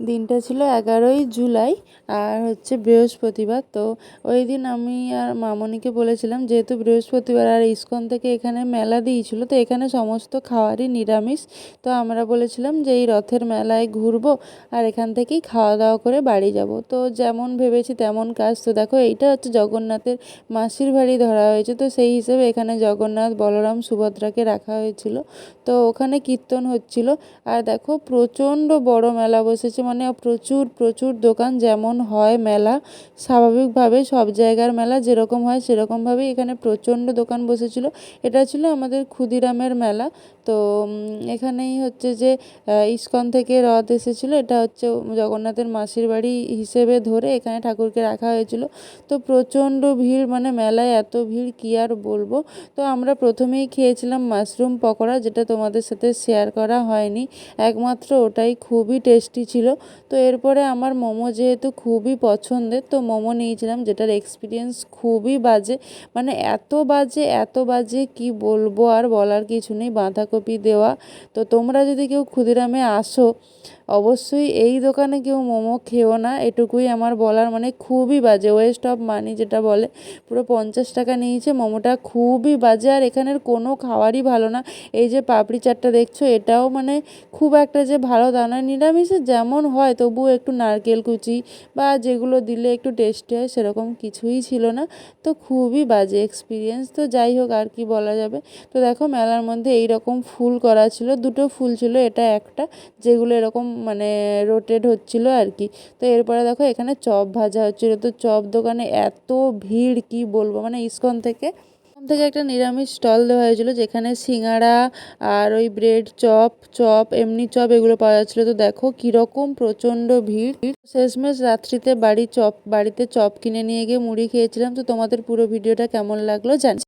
দিনটা ছিল এগারোই জুলাই আর হচ্ছে বৃহস্পতিবার। তো ওই দিন আমি আর মামনিকে বলেছিলাম, যেহেতু বৃহস্পতিবার আর ইস্কন থেকে এখানে মেলা দিয়েছিল, তো এখানে সমস্ত খাওয়ারই নিরামিষ। তো আমরা বলেছিলাম যে এই রথের মেলায় ঘুরবো আর এখান থেকেই খাওয়া দাওয়া করে বাড়ি যাব। তো যেমন ভেবেছি তেমন কাজ। তো দেখো, এইটা হচ্ছে জগন্নাথের মাসির বাড়ি ধরা হয়েছে। তো সেই হিসেবে এখানে জগন্নাথ, বলরাম, সুভদ্রাকে রাখা হয়েছিল। তো ওখানে কীর্তন হচ্ছিল। আর দেখো, প্রচণ্ড বড় মেলা বসেছে। মানে প্রচুর প্রচুর দোকান যেমন হয় মেলা, স্বাভাবিকভাবে সব জায়গার মেলা যেরকম হয় সেরকমভাবেই এখানে প্রচণ্ড দোকান বসেছিল। এটা ছিল আমাদের ক্ষুদিরামের মেলা। তো এখানেই হচ্ছে যে ইস্কন থেকে রথ এসেছিল। এটা হচ্ছে জগন্নাথের মাসির বাড়ি হিসেবে ধরে এখানে ঠাকুরকে রাখা হয়েছিল। তো প্রচণ্ড ভিড় মানে মেলায় এত ভিড় কী আর বলব? তো আমরা প্রথমেই খেয়েছিলাম মাশরুম পকোড়া, যেটা তোমাদের সাথে শেয়ার করা হয়নি। একমাত্র ওটাই খুবই টেস্টি ছিল। তো এরপরে আমার মোমো যেহেতু খুবই পছন্দের, তো মোমো নিয়েছিলাম যেটার এক্সপিরিয়েন্স খুবই বাজে। মানে এত বাজে এত বাজে কি বলব আর বলার কিছু নেই, বাঁধাকপি দেওয়া। তো তোমরা যদি কেউ ক্ষুদিরামে আসো অবশ্যই এই দোকানে কেউ মোমো খেও না, এটুকুই আমার বলার। মানে খুবই বাজে ওয়েস্ট অফ মানি যেটা বলে, পুরো পঞ্চাশ টাকা নিয়েছে, মোমোটা খুবই বাজে। আর এখানের কোনো খাবারই ভালো না। এই যে পাপড়ি চাটটা দেখছ, এটাও মানে খুব একটা যে ভালো নয়, নিরামিষে যেমন হয়, তবুও একটু নারকেল কুচি বা যেগুলো দিলে একটু টেস্টি হয়, সেরকম কিছুই ছিল না। তো খুবই বাজে এক্সপিরিয়েন্স তো যাই হোক, আর কি বলা যাবে। তো দেখো, মেলার মধ্যে এই রকম ফুল করা ছিল, দুটো ফুল ছিল, এটা একটা, যেগুলো এরকম মানে রোটেট হচ্ছিল আর কি তো এরপরে দেখো এখানে চপ ভাজা হচ্ছিল। তো চপ দোকানে এত ভিড়, কি বলব? মানে ইস্কন থেকে থেকে একটা নিরামিষ স্টল দেওয়া হয়েছিল, যেখানে সিঙ্গাড়া আর ওই ব্রেড চপ চপ, এমনি চপ এগুলো পাওয়া যাচ্ছিল। তো দেখো কীরকম প্রচণ্ড ভিড়। শেষমেশ রাত্রিতে বাড়ি চপ, বাড়িতে চপ কিনে নিয়ে গিয়ে মুড়ি খেয়েছিলাম। তো তোমাদের পুরো ভিডিওটা কেমন লাগল জানি